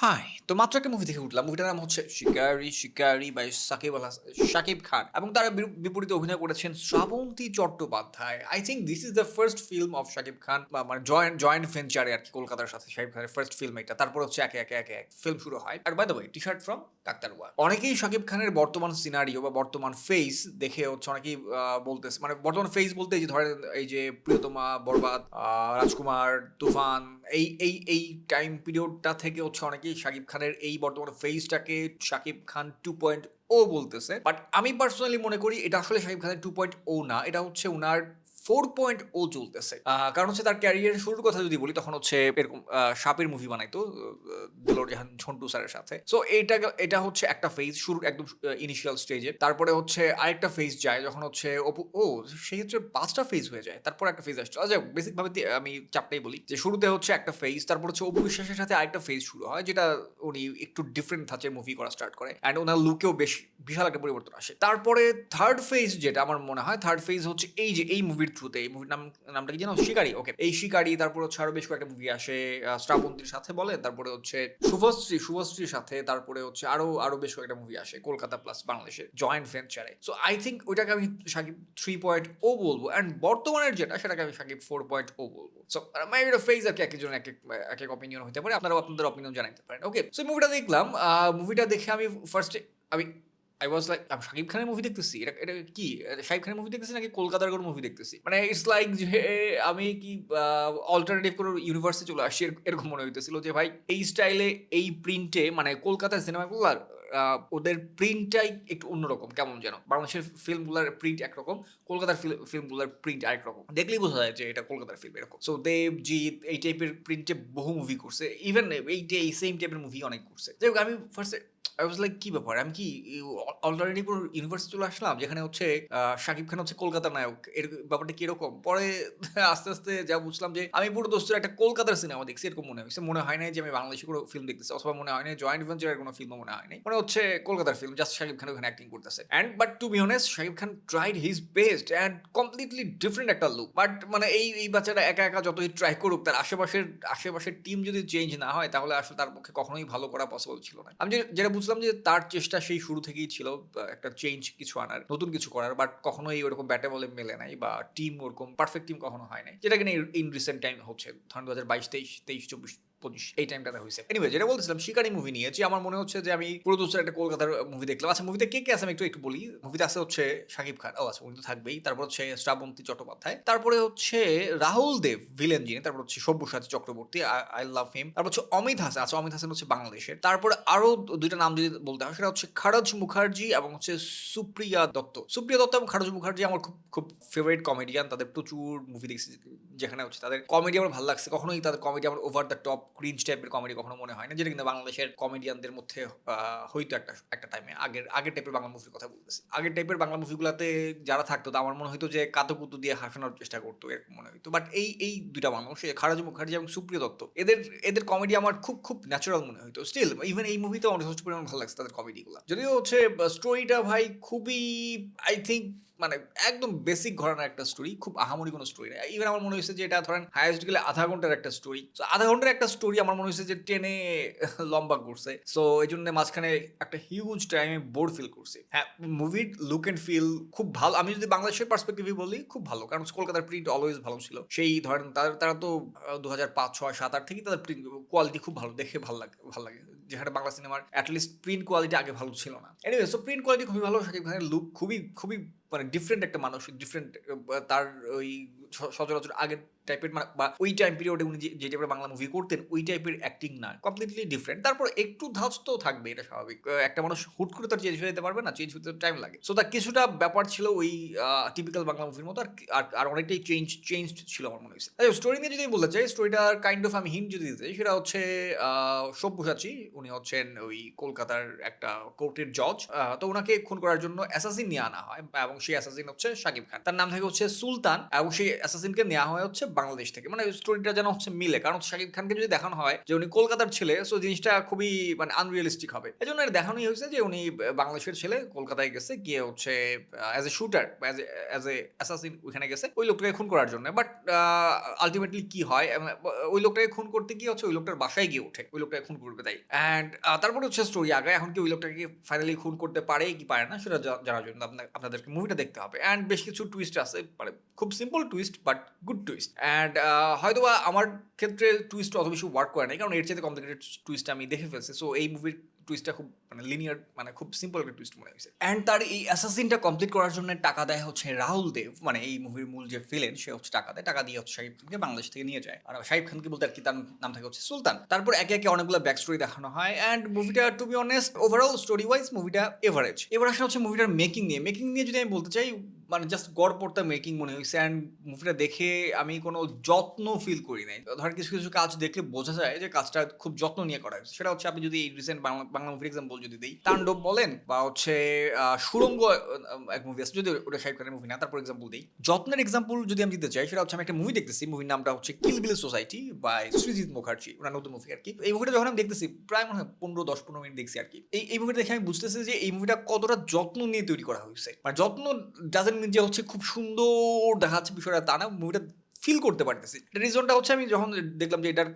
Hi. তো মাত্র একটা মুভি দেখে উঠলাম। মুভিটার নাম হচ্ছে শিকারি শিকারি বাই সাকিব আল হাসান শাকিব খান এবং তার বিপরীতে অভিনয় করেছেন Srabanti Chattopadhyay. I think this is the first film of Shakib Khan মানে জয়েন্ট জয়েন্ট ভেঞ্চারে আর কি কলকাতার সাথে শাকিব খানের ফার্স্ট ফিল্ম এটা। তারপর হচ্ছে একে একে একে, এক ফিল্ম শুরু হয়। আর by the way T shirt from Kaktarua অনেকেই শাকিব খানের বর্তমান সিনারিও বা বর্তমান ফেস দেখে হচ্ছে অনেকেই বলতেছে মানে বর্তমান ফেস বলতে এই যে ধরেন এই যে প্রিয়তমা, বরবাদ রাজকুমার, তুফান, এই এই এই টাইম পিরিয়ডটা থেকে হচ্ছে অনেকেই শাকিব খানের এই বর্তমান ফেজটাকে Shakib Khan two point O বলতেছে। বাট আমি পার্সোনালি মনে করি এটা আসলে শাকিব খানের টু পয়েন্ট ও না। এটা হচ্ছে ওনার ফোর পয়েন্ট ও চলতেছে। কারণ হচ্ছে তার ক্যারিয়ার শুরুর কথা যদি বলি, তখন হচ্ছে এরকম সাপের মুভি বানাইতো দিলোর জাহান, ঝন্টু স্যারের সাথে। সো এটা এটা হচ্ছে একটা ফেজ শুরুর একদম ইনিশিয়াল স্টেজে তারপরে হচ্ছে আরেকটা ফেজ যায়, যখন হচ্ছে ও সেই হচ্ছে পাঁচটা ফেজ হয়ে যায়, তারপর একটা ফেজ আসছে। আচ্ছা বেসিক ভাবে দি- আমি চাপটাই বলি যে, শুরুতে হচ্ছে একটা ফেজ তারপর হচ্ছে অপু বিশ্বাসের সাথে আরেকটা ফেজ শুরু হয়, যেটা উনি একটু ডিফারেন্ট ধাঁচের মুভি করা স্টার্ট করে। অ্যান্ড ওনার লুকেও বেশ বিশাল একটা পরিবর্তন আসে। তারপরে থার্ড ফেজ যেটা আমার মনে হয় থার্ড ফেজ হচ্ছে এই যে, এই মুভির থ্রুতে এই মুভির নাম, নামটা কি জানো শিকারি। ওকে এই শিকারি, তারপর হচ্ছে আরও বেশ কয়েকটা মুভি আসে শ্রাবন্তীর সাথে বলে, তারপরে হচ্ছে শুভশ্রী, শুভশ্রীর সাথে, তারপরে হচ্ছে আরও আরও বেশ কয়েকটা মুভি আসে, কলকাতা প্লাস বাংলাদেশে জয়েন্ট ভেঞ্চারে সো আই থিঙ্ক ওইটাকে আমি সাকিব থ্রি পয়েন্ট ও বলব অ্যান্ড বর্তমানের যেটা, সেটাকে আমি সাকিব ফোর পয়েন্ট ও বলব। সো এটা ফেজ আর কি এক একজন এক এক অপিনিয়ন হতে পারে, আপনারাও আপনাদের অপিনিয়ন জানাতে পারেন। ওকে সো মুভিটা দেখলাম মুভিটা দেখে আমি ফার্স্টে আমি আই ওয়াজ লাইক আমি শাকিব খানের মুভি দেখতেছি। এটা এটা কি? শাকিব খানের মুভি দেখতেছি নাকি কলকাতার কোনো মুভি দেখতেছি? মানে ইটস লাইক যে আমি কি অল্টারনেটিভ কোনো ইউনিভার্সে চলে আসি এর- এরকম মনে হইতেছিল যে ভাই এই স্টাইলে এই প্রিন্টে মানে কলকাতার সিনেমাগুলো আহ, ওদের প্রিন্টটাই একটু অন্যরকম, কেমন যেন। বাংলাদেশের ফিল্মগুলোর প্রিন্ট একরকম, কলকাতার ফিল্মগুলোর প্রিন্ট আরেক রকম দেখলেই বোঝা যায় যে এটা কলকাতার ফিল্ম এরকম। সো দেব জিৎ এই টাইপের প্রিন্টে বহু মুভি করছে। ইভেন এই এই সেম টাইপের মুভি অনেক করছে। যাই আমি ফার্স্টে আই ওয়াজ লাইক কি ব্যাপার? আমি কি কোনো ইউনিভার্সিটি চলে আসলাম, যেখানে হচ্ছে শাকিব খান হচ্ছে কলকাতার নায়ক। এর ব্যাপারটা কীরকম পরে আস্তে আস্তে যা বুঝলাম যে, আমি পুরো দোস্তের একটা কলকাতার সিনেমা দেখছি, এরকম মনে হয়েছে। মনে হয় না যে আমি বাংলাদেশি কোনো ফিল্ম দেখতেছি, অথবা মনে হয় না জয়েন্ট ভেঞ্চারের কোনো ফিল্ম মনে হয় নাই। মনে হচ্ছে কলকাতার ফিল্ম জাস্ট শাকিব খান ওখানে অ্যাক্টিং করতেছে। And but to be honest Shakib Khan tried his best and completely different একটা লুক বাট মানে এই এই বাচ্চাটা একা একা যতই ট্রাই করুক, তার আশেপাশের আশেপাশের টিম যদি চেঞ্জ না হয়, তাহলে আসলে তার পক্ষে কখনোই ভালো করা পসিবল ছিল না। আমি যেটা বুঝলাম যে তার চেষ্টা সেই শুরু থেকেই ছিল একটা চেঞ্জ কিছু আনার, নতুন কিছু করার বাট কখনোই ওরকম ব্যাটে বলে মেলে নাই বা টিম ওরকম পারফেক্ট টিম কখনো হয় নাই। যেটা কিনা ইন রিসেন্ট টাইম হচ্ছে, ধরেন দু হাজার বাইশ, তেইশ তেইশ, চব্বিশ এই টাইমটাতে হয়েছে। এনিওয়ে যেটা বলছিলাম শিকারি মুভি নিয়ে, যে আমার মনে হচ্ছে যে আমি পুরো দোষের একটা কলকাতার মুভি দেখলাম। আচ্ছা মুভিতে কে কে আছে আমি একটু একটু বলি। মুভিতে আছে হচ্ছে শাকিব খান। ও আচ্ছা উনি তো থাকবেই। তারপর হচ্ছে শ্রাবন্তী চট্টোপাধ্যায়। তারপরে হচ্ছে রাহুল দেব ভিলেন যিনি, তারপর হচ্ছে Sabyasachi Chakraborty, I love him তারপর হচ্ছে অমিত হাসান আচ্ছা অমিত হাসান হচ্ছে বাংলাদেশের। তারপরে আরও দুইটা নাম যদি বলতে হয়, সেটা হচ্ছে খারজ মুখার্জি এবং হচ্ছে সুপ্রিয়া দত্ত। সুপ্রিয়া দত্ত এবং খারজ মুখার্জি আমার খুব খুব ফেভারিট কমেডিয়ান তাদের প্রচুর মুভি দেখছি, যেখানে হচ্ছে তাদের কমেডি আমার ভালো লাগছে। কখনোই তাদের কমেডি আমার ওভার দ্য টপ ক্রিঞ্জ টাইপের কমেডি কখনো মনে হয় না, যেটা কিন্তু বাংলাদেশের কমেডিয়ানদের মধ্যে হইতো একটা একটা টাইমে আগের আগের টাইপের বাংলা মুভির কথা বলতেছি। আগের টাইপের বাংলা মুভিগুলোতে যারা থাকতো আমার মনে হইতো যে কাতুকুতু দিয়ে হাসানোর চেষ্টা করতো, এরকম মনে হইতো। বাট এই এই দুইটা মানুষ খারাজ মুখার্জি এবং সুপ্রিয় দত্ত, এদের এদের কমেডি আমার খুব খুব ন্যাচারাল মনে হইতো। স্টিল ইভেন এই মুভিতে আমার যথেষ্ট পরিমাণ ভালো লাগছে তাদের কমেডিগুলো যদিও হচ্ছে স্টোরিটা ভাই খুবই আই থিঙ্ক মানে একদম বেসিক ঘরানার একটা স্টোরি খুব আহামরি কোনো স্টোরি না। ইভেন আমার মনে হয়েছে যে এটা ধরেন হাইয়েস্ট গেলে আধা ঘণ্টার একটা স্টোরি তো আধা ঘণ্টার একটা স্টোরি আমার মনে হয়েছে যে টেনে লম্বা করছে। সো এই জন্য মাঝখানে একটা হিউজ টাইমে বোর ফিল করছি। হ্যাঁ মুভির লুক অ্যান্ড ফিল খুব ভালো। আমি যদি বাংলাদেশের পার্সপেক্টিভে বলি, খুব ভালো। কারণ কলকাতার প্রিন্ট অলওয়েজ ভালো ছিল। সেই ধরেন তারা তো দু হাজার পাঁচ, ছয়, সাত, আট থেকেই তাদের প্রিন্ট কোয়ালিটি খুব ভালো। দেখে ভালো লাগে ভালো লাগে। যেখানে বাংলা সিনেমার অ্যাটলিস্ট প্রিন্ট কোয়ালিটি আগে ভালো ছিল না। এনিওয়ে সো প্রিন্ট কোয়ালিটি খুবই ভালো শাকিব খানের লুক খুবই খুবই মানে ডিফারেন্ট একটা মানুষ ডিফারেন্ট তার ওই সচরাচর আগের টাইপের মানে বা ওই টাইম পিরিয়ডে উনি যে- টাইপের বাংলা মুভি করতেন, ওই টাইপের অ্যাক্টিং না কমপ্লিটলি ডিফারেন্ট তারপর একটু ধাঁচ তো থাকবে এটা স্বাভাবিক। একটা মানুষ হুট করে তার চেঞ্জ হয়ে যেতে পারবে না চেঞ্জ হতে টাইম লাগে। সো তার কিছুটা ব্যাপার ছিল ওই টিপিক্যাল বাংলা মুভির মতো আর আর- অনেকটাই চেঞ্জ চেঞ্জ ছিল আমার মনে হয়েছে। আচ্ছা স্টোরি নিয়ে যদি বলতে চাই স্টোরিটার কাইন্ড অফ আমি হিন্ট যদি দিতে সেটা হচ্ছে সব্যসাচী, উনি হচ্ছেন ওই কলকাতার একটা কোর্টের জজ তো ওনাকে খুন করার জন্য অ্যাসাসিন নিয়ে আনা হয়, এবং সেই অ্যাসাসিন হচ্ছে শাকিব খান। তার নাম থাকে হচ্ছে সুলতান, এবং সেই অ্যাসাসিনকে নেওয়া হয় হচ্ছে বাংলাদেশ থেকে। মানে স্টোরিটা যেন হচ্ছে মিলে। কারণ শাকিব খানকে যদি দেখানো হয় যে উনি কলকাতার ছেলে সো জিনিসটা খুবই মানে আনরিয়েলিস্টিক হবে। এই জন্য দেখানোই হয়েছে যে উনি বাংলাদেশের ছেলে কলকাতায় গেছে, গিয়ে হচ্ছে as a shooter as a assassin ওইখানে গেছে, ওই লোকটাকে খুন করার জন্য। বাট আলটিমেটলি কি হয়? ওই লোকটাকে খুন করতে গিয়ে হচ্ছে ওই লোকটার বাসায় গিয়ে ওঠে। ওই লোকটাকে খুন করবে তাই। অ্যান্ড তারপরে হচ্ছে স্টোরি আগে। এখন কি ওই লোকটাকে ফাইনালি খুন করতে পারে কি পারে না সেটা জানার জন্য আপনাদেরকে মুভিটা দেখতে হবে। অ্যান্ড বেশ কিছু টুইস্ট আছে। মানে খুব simple twist but good twist and হয়তোবা আমার ক্ষেত্রে টুইস্ট অত বেশি ওয়ার্ক করে নাই, কারণ এর চাইতে কমপ্লিকেটেড টুইস্ট আমি দেখে ফেলছি। সো এই মুভির টুইস্টটা খুব মানে লিনিয়ার মানে খুব সিম্পল একটা টুইস্ট মনে হয়েছে। অ্যান্ড তার এই অ্যাসাসিনটা কমপ্লিট করার জন্য টাকা দেয় হচ্ছে রাহুল দেব মানে এই মুভির মূল যে ফিলেন সে হচ্ছে টাকা দেয়। টাকা দিয়ে হচ্ছে শাহিব খানকে বাংলাদেশ থেকে নিয়ে যায়। আর শাহিব খানকে বলতে আর কি তার নাম থাকে হচ্ছে সুলতান। তারপর একে একে অনেকগুলো ব্যাক স্টোরি দেখানো হয়। অ্যান্ড মুভিটা to be honest overall story wise মুভিটা এভারেজ এবার আসলে হচ্ছে মুভিটার মেকিং নিয়ে। মেকিং নিয়ে যদি আমি বলতে চাই মানে জাস্ট গড় পড়তা মেকিং মনে হয়েছে অ্যান্ড মুভিটা দেখে আমি কোনো যত্ন ফিল করি নাই। ধর কিছু কিছু কাজ দেখলে বোঝা যায় যে কাজটা খুব যত্ন নিয়ে করা হয়েছে। সেটা হচ্ছে আপনি যদি এই রিসেন্ট বাংলা মুভির এক্সাম্পল যদি দিই তাণ্ডব বলেন বা হচ্ছে আহ, এক মুভি আছে যদি ওটা শাহিদ খানের মুভি না তারপর এক্সাম্পল দিই। যত্নের এক্সাম্পল যদি আমি দিতে চাই সেটা হচ্ছে আমি একটা মুভি দেখতেছি মুভির নামটা হচ্ছে Kill Bill Society by Srijit Mukherji ওনার নতুন মুভি আর কি এই মুভিটা যখন আমি দেখতেছি প্রায় মনে হয় পনেরো দশ পনেরো মিনিট দেখছি আর কি এই এই মুভিটা দেখে আমি বুঝতেছি যে এই মুভিটা কতটা যত্ন নিয়ে তৈরি করা হয়েছে। মানে যত্ন ডাজেন্ট যে হচ্ছে খুব সুন্দর দেখাচ্ছে বিষয়টা, তা না মুভিটা ফিল করতে পারতেছি। রিজনটা হচ্ছে আমি যখন দেখলাম যে এটার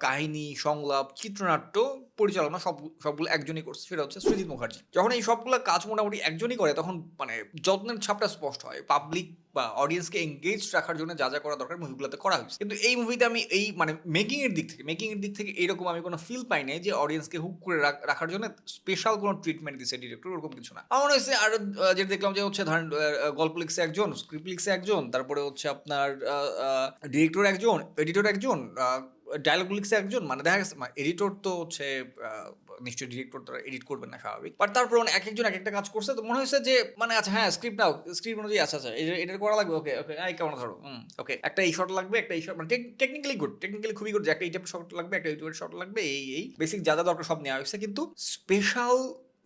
কাহিনী, সংলাপ, চিত্রনাট্য পরিচালনা সব, সবগুলো একজনই করছে, সেটা হচ্ছে সৃজিৎ মুখার্জি। যখন এই সবগুলো কাজ মোটামুটি একজনই করে, তখন মানে যত্নের ছাপটা স্পষ্ট হয়। পাবলিক বা অডিয়েন্সকে এঙ্গেজ রাখার জন্য যা যা করা দরকার মুভিগুলোতে করা হয়েছে। কিন্তু এই মুভিতে আমি এই মানে মেকিং এর দিক থেকে মেকিং এর দিক থেকে এরকম আমি কোনো ফিল পাই নাই যে অডিয়েন্সকে হুক করে রাখ- রাখার জন্য স্পেশাল কোনো ট্রিটমেন্ট দিচ্ছে ডিরেক্টর ওরকম কিছু না। আমার হয়েছে আর যেটা দেখলাম যে হচ্ছে ধরেন গল্প লিখছে একজন স্ক্রিপ্ট লিখছে একজন, তারপরে হচ্ছে আপনার ডিরেক্টর একজন এডিটর একজন ডায়লগ লিখছে একজন মানে দেখা গেছে এডিটর তো হচ্ছে নিশ্চয়ই ডিরেক্টর তো এডিট করবেন না, স্বাভাবিক। বাট তারপর মানে এক একজন এক একটা কাজ করছে, তো মনে হয়েছে যে মানে আচ্ছা হ্যাঁ স্ক্রিপ্ট নাও স্ক্রিপ্ট অনুযায়ী আচ্ছা আচ্ছা এটা করা লাগবে ওকে ওকে এই কেমন ধরো ওকে একটা এই শট লাগবে, একটা এই শট মানে টেকনিক্যালি গুড টেকনিক্যালি খুবই গুড যে একটা এই টাইপের শট লাগবে, একটা ইউটিউবের শট লাগবে, এই এই বেসিক যা যা দরকার সব নেওয়া হয়েছে, কিন্তু স্পেশাল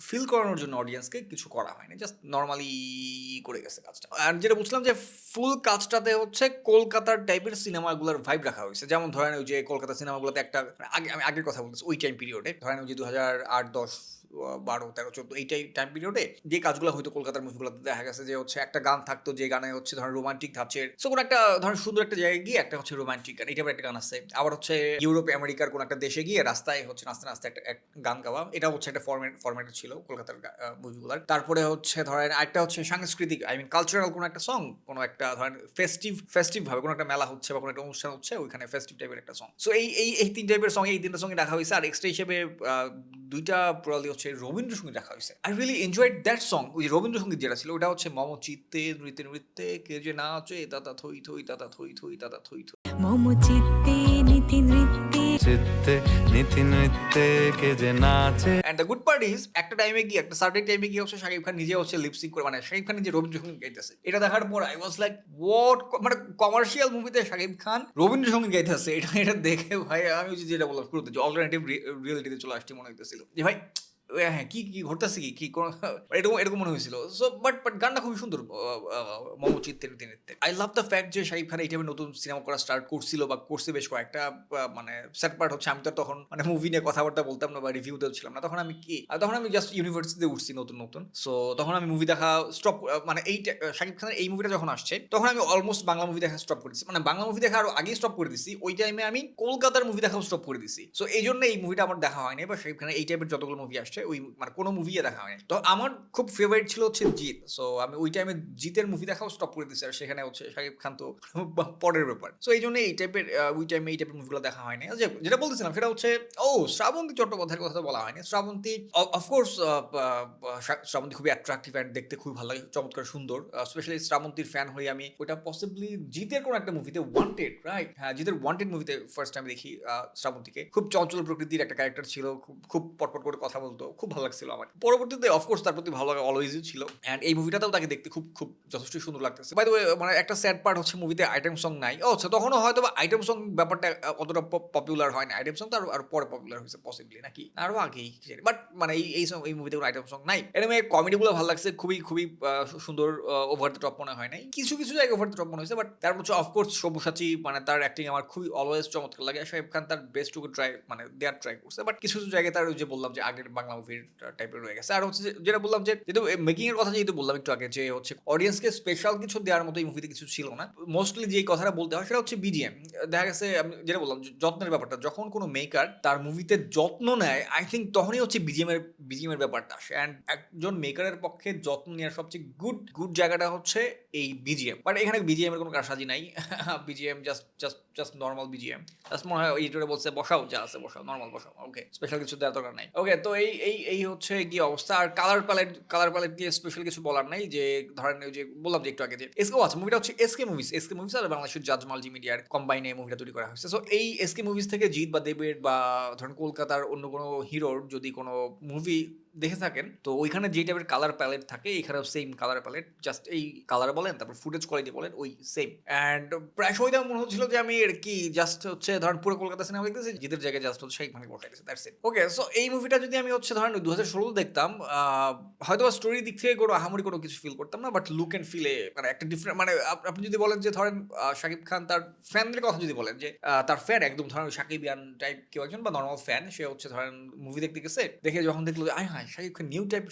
ফিল করানোর জন্য অডিয়েন্সকে কিছু করা হয়নি। জাস্ট নর্মালি করে গেছে কাজটা। আর যেটা বুঝলাম যে ফুল কাজটাতে হচ্ছে কলকাতার টাইপের সিনেমাগুলোর ভাইব রাখা হয়েছে। যেমন ধরেন ওই যে কলকাতা সিনেমাগুলোতে একটা, আগে, আমি আগের কথা বলছি ওই টাইম পিরিয়ডে ধরেন ওই যে দু হাজার আট, দশ বারো, তেরো, চোদ্দ এই টাইম পিরিয়ডে যে কাজগুলো হয়তো কলকাতার মুভিগুলোতে দেখা গেছে যে হচ্ছে একটা গান থাকতো, যে গানে হচ্ছে ধরেন রোমান্টিক ধাঁচের সো কোনো একটা ধরেন সুন্দর একটা জায়গায় গিয়ে একটা হচ্ছে রোমান্টিক গান এটা একটা গান আছে। আবার হচ্ছে ইউরোপ আমেরিকার কোনো একটা দেশে গিয়ে রাস্তায় হচ্ছে নাচতে নাচতে একটা গান গাওয়া এটা হচ্ছে একটা ফরম্যাট ফরম্যাট ছিল কলকাতার মুভিগুলোর। তারপরে হচ্ছে ধরেন একটা হচ্ছে সাংস্কৃতিক আই মিন কালচারাল কোনো একটা সং কোনো একটা ধরেন ফেস্টিভ ফেস্টিভ ভাবে কোনো একটা মেলা হচ্ছে বা কোনো একটা অনুষ্ঠান হচ্ছে, ওইখানে ফেস্টিভ টাইপের একটা সং সো এই এই তিন টাইপের সং এই তিনটা সঙ্গে রাখা হয়েছে। আর এক্সট্রা হিসেবে দুইটা প্রলি হচ্ছে রবীন্দ্রসঙ্গীত রাখা হয়েছে। I really enjoyed that song ওই রবীন্দ্রসঙ্গীত যেটা ছিল ওটা হচ্ছে মম চিত্তে নৃত্যে নৃত্যে কে যে নাচে তাতা থই থই তাতা থই থই তাতা থই থই। মম চিত্তে নীতি নৃত্যে চিত্তে নীতি নৃত্যে কে যে নাচে। And the good part is একটা টাইমে গিয়ে একটা সার্টেন টাইমে গিয়ে হচ্ছে শাকিব খান নিজে হচ্ছে লিপসিং করে মানে শাকিব খান নিজে রবীন্দ্রসঙ্গীত গাইতেছে। এটা দেখার পর আই ওয়াজ লাইক ওয়াট মানে কমার্শিয়াল মুভিতে শাকিব খান রবীন্দ্রসঙ্গীত গাইতেছে। এটা এটা দেখে ভাই আমি যে যেটা বললাম শুরুতে যে অল্টারনেটিভ রিয়েলিটিতে চলে আসছে মনে হইতেছিল। যে ভাই হ্যাঁ কি কি ঘটতেছে কি কি এরকম এরকম মনে হয়েছিল। সো বাট বাট গানটা খুবই সুন্দর মম চিত্তের নৃত্যে আই লাভ দ্য ফ্যাক্ট যে শাকিব খান এই টাইপের নতুন সিনেমা করা স্টার্ট করছিল বা করছে বেশ কয়েকটা মানে সেট পার্ট হচ্ছে। আমি তো তখন মানে মুভি নিয়ে কথাবার্তা বলতাম না বা রিভিউতেও ছিলাম না। তখন আমি কি তখন আমি জাস্ট ইউনিভার্সিটিতে উঠছি নতুন নতুন। সো তখন আমি মুভি দেখা স্টপ মানে এই শাকিব খানের এই মুভিটা যখন আসছে, তখন আমি অলমোস্ট বাংলা মুভি দেখা স্টপ করেছি। মানে বাংলা মুভি দেখা আরও আগেই স্টপ করে দিছি, ওই টাইমে আমি কলকাতার মুভি দেখাও স্টপ করে দিছি। সো এই জন্য এই মুভিটা আমার দেখা হয়নি বা শাকিব খানের এই টাইপের যতগুলো মুভি আসছে ওই মানে কোনো মুভি দেখা হয়নি। তো আমার খুব ফেভারিট ছিল হচ্ছে জিৎ। সো আমি ওই টাইমে জিতের মুভি দেখাও স্টপ করে দিছি আর সেখানে হচ্ছে শাকিব খান তো পরের ব্যাপার। সো এই জন্য এই টাইপের ওই টাইমে এই টাইপের মুভিগুলো দেখা হয়নি। যেটা বলতেছিলাম সেটা হচ্ছে, ও, শ্রাবন্তী চট্টোপাধ্যায়ের কথা বলা হয়নি। শ্রাবন্তী অফকোর্স শ্রাবন্তী খুবই অ্যাট্রাকটিভ অ্যান্ড দেখতে খুবই ভালো লাগে, চমৎকার সুন্দর। স্পেশালি শ্রাবন্তীর ফ্যান হয়ে আমি ওটা পসিবলি জিতের কোনো একটা মুভিতে ওয়ান্টেড রাইট হ্যাঁ জিতের ওয়ান্টেড মুভিতে ফার্স্ট টাইম দেখি শ্রাবন্তীকে। খুব চঞ্চল প্রকৃতির একটা ক্যারেক্টার ছিল, খুব খুব পটপট করে কথা বলতো। হতো খুব ভালো লাগছিল আমার পরবর্তীতে অফকোর্স তার প্রতি ভালো লাগা অলওয়েজই ছিল। অ্যান্ড এই মুভিটাতেও তাকে দেখতে খুব খুব যথেষ্ট সুন্দর লাগতেছে। বাই মানে একটা স্যাড পার্ট হচ্ছে মুভিতে আইটেম সং নাই। ও আচ্ছা তখনও হয়তো আইটেম সং ব্যাপারটা অতটা পপুলার হয় না আইটেম সং তো আরও পরে পপুলার হয়েছে পসিবলি নাকি? আরও আগেই বাট মানে এই এই এই মুভিতে কোনো আইটেম সং নাই। এরকম কমেডিগুলো ভালো লাগছে। খুবই খুবই সুন্দর ওভার দ্য টপ মনে হয় নাই। কিছু কিছু জায়গায় ওভার দ্য টপ মনে হয়েছে বাট তারপর হচ্ছে অফকোর্স সব্যসাচী মানে তার অ্যাক্টিং আমার খুবই অলওয়েজ চমৎকার লাগে। শাহিব খান তার বেস্ট টুকু ট্রাই মানে দেয়ার ট্রাই করছে। বাট কিছু কিছু জায়গায় তার ওই যে বললাম যে আগের বাংলা মুভির টাইপের রয়ে গেছে। আর হচ্ছে যেটা বললাম যে, যেহেতু মেকিং এর কথা যেহেতু বললাম একটু আগে যে, হচ্ছে অডিয়েন্সকে স্পেশাল কিছু দেওয়ার মতো এই মুভিতে কিছু ছিল না। মোস্টলি যে কথাটা বলতে হয় সেটা হচ্ছে বিজিএম দেখা গেছে, আমি যেটা বললাম যত্নের ব্যাপারটা, যখন কোনো মেকার তার মুভিতে যত্ন নেয় আই থিঙ্ক তখনই হচ্ছে বিজিএম এর বিজিএম এর ব্যাপারটা আসে। অ্যান্ড একজন মেকারের পক্ষে যত্ন নেওয়ার সবচেয়ে গুড গুড জায়গাটা হচ্ছে এই বিজিএম বাট এখানে বিজিএম এর কোনো কারসাজি নাই। BGM just just just normal BGM just মনে হয় এইটারে বলছে, বসাও, যা আছে বসাও নর্মাল বসাও। ওকে স্পেশাল কিছু দেওয়ার দরকার নাই। ওকে তো এই এই এই হচ্ছে কি অবস্থা। আর কালার প্যালেট কালার প্যালেট দিয়ে স্পেশাল কিছু বলার নাই যে, ধরেন যে বললাম যে একটু আগে যে এসকে আছে মুভিটা হচ্ছে এসকে মুভিস এসকে মুভিস আর বাংলাদেশের জাজ মাল্টি মিডিয়ার কম্বাইনে মুভিটা তৈরি করা হয়েছে। সো এই এসকে মুভিস থেকে জিৎ বা দেবের বা ধরেন কলকাতার অন্য কোনো হিরোর যদি কোনো মুভি দেখে থাকেন, তো ওইখানে যে টাইপের কালার প্যালেট থাকে এখানেও সেম কালার প্যালেট জাস্ট এই কালার বলেন, তারপর ফুটেজ কোয়ালিটি বলেন, ওই সেম অ্যান্ড প্রায় সময় মনে হচ্ছিল যে আমি এর কি জাস্ট হচ্ছে ধরেন পুরো কলকাতা সিনেমা দেখতেছি জিতের জায়গায় জাস্ট হচ্ছে খানকে বসাই দিয়েছে দ্যাটস ইট ওকে সো এই মুভিটা যদি আমি হচ্ছে ধরেন দু হাজার ষোলো দেখতাম হয়তো বা স্টোরির দিক থেকে কোনো আহামরি কোনো কিছু ফিল করতাম না বাট লুক অ্যান্ড ফিলে মানে একটা ডিফারেন্ট মানে আপনি যদি বলেন যে ধরেন শাকিব খান তার ফ্যানদের কথা যদি বলেন, যে তার ফ্যান একদম ধরেন শাকিব ইয়ান টাইপ কেউ একজন বা নর্মাল ফ্যান সে হচ্ছে ধরেন মুভি দেখতে গেছে, দেখে যখন দেখল আয় হায় Shakib Khan new type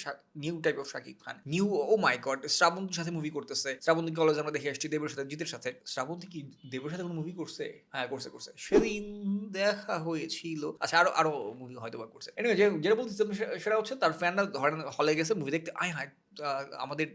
new type of Shakib Khan. New oh my god শ্রাবন্তীর সাথে মুভি করতেছে। শ্রাবন্তীকে কলেজ আমরা দেখে আসছি দেবের সাথে, জিতের সাথে। শ্রাবন্তী কি দেবের সাথে কোনো মুভি করছে? হ্যাঁ করছে করছে। সেদিন দেখা হয়েছিল। আচ্ছা আরও আরও মুভি হয়তো বা করছে এনিওয়ে যেটা বলতেছিলাম সেটা হচ্ছে তার ফ্যানরা হলে গেছে মুভি দেখতে, আয় হায় আমাদের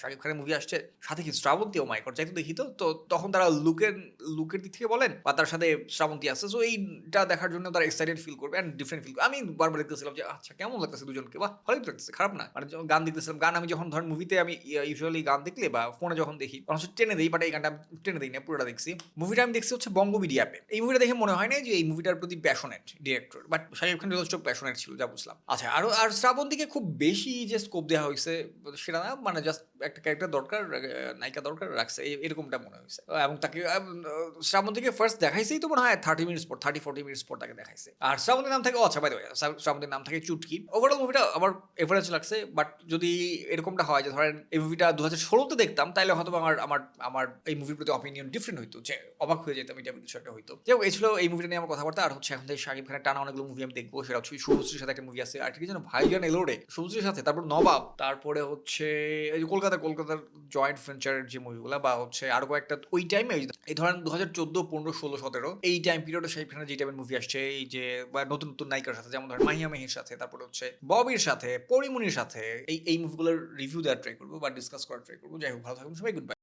শাকিব খানের মুভি আসছে, সাথে কি শ্রাবন্তী? ও মাইকর যাই তো দেখি তো। তো তখন তারা লুকের লুকের দিক থেকে বলেন, বা তার সাথে শ্রাবন্তী আসছে। সো এইটা দেখার জন্য তারা এক্সাইটেড ফিল করবে অ্যান্ড ডিফারেন্ট ফিল আমি বারবার দেখতেছিলাম যে আচ্ছা কেমন লাগতেছে দুজনকে? বা ভালোই লাগতেছে, খারাপ না। মানে গান দেখতেছিলাম, গান আমি যখন ধরেন মুভিতে আমি ইউজুয়ালি গান দেখলে বা ফোনে যখন দেখি, তখন টেনে দিই বাট এই গানটা আমি টেনে দিই না, পুরোটা দেখছি। মুভিটা আমি দেখছি হচ্ছে বঙ্গবিডি অ্যাপে এই মুভিটা দেখে মনে হয় না যে এই মুভিটার প্রতি passionate director but Shakib Khan যথেষ্ট প্যাশনেট ছিল, যা বুঝলাম। আচ্ছা আরও, আর শ্রাবন্তীকে খুব বেশি যে স্কোপ দেওয়া হয়েছে সেটা না মানে জাস্ট একটা ক্যারেক্টার দরকার নায়িকা দরকার, রাখছে এরকমটা মনে হয়েছে। এবং তাকে শ্রাবন্তীকে ফার্স্ট দেখাইছেই তো মনে হয় থার্টি মিনিটস পর থার্টি ফোর্টি মিনিটস পর তাকে দেখাইছে। আর শ্রাবন্তীর নাম থাকে আচ্ছা বাই শ্রাবন্তীর নাম থাকে চুটকি। ওভারঅল মুভিটা আমার এভারেজ লাগছে বাট যদি এরকমটা হয় যে ধরেন, এই মুভিটা দু হাজার ষোলোতে দেখতাম তাহলে হয়তো আমার আমার আমার এই মুভির প্রতি অপিনিয়ন ডিফারেন্ট হইতো, যে অবাক হয়ে যেতাম, এটা একটা হইতো। যাই এই ছিল এই মুভিটা নিয়ে আমার কথাবার্তা, আর হচ্ছে এখন থেকে শাকিব খানের টানা অনেকগুলো মুভি আমি দেখব, সেটা হচ্ছে শুভশ্রীর সাথে একটা মুভি আছে, আর ঠিক যেন ভাইজান এলোরে, শুভশ্রীর সাথে, তারপর নবাব, তারপরে হচ্ছে এই যে কলকাতা, কলকাতার জয়েন্ট ভেঞ্চারের যে মুভিগুলো বা হচ্ছে আরও কয়েকটা, ওই টাইমে এই ধরেন দু হাজার চোদ্দ, পনেরো, ষোলো, সতেরো, এই টাইম পিরিয়ডে সেইখানে যে টাইপের মুভি আসছে, এই যে বা নতুন নতুন নায়িকার সাথে, যেমন ধরেন মাহিয়া মেহির সাথে, তারপরে হচ্ছে ববির সাথে পরিমণির সাথে, এই এই মুভিগুলোর রিভিউ দেওয়ার ট্রাই করব বা ডিসকাস করার ট্রাই করব। যাই হোক, ভালো থাকুন, সবাই গুড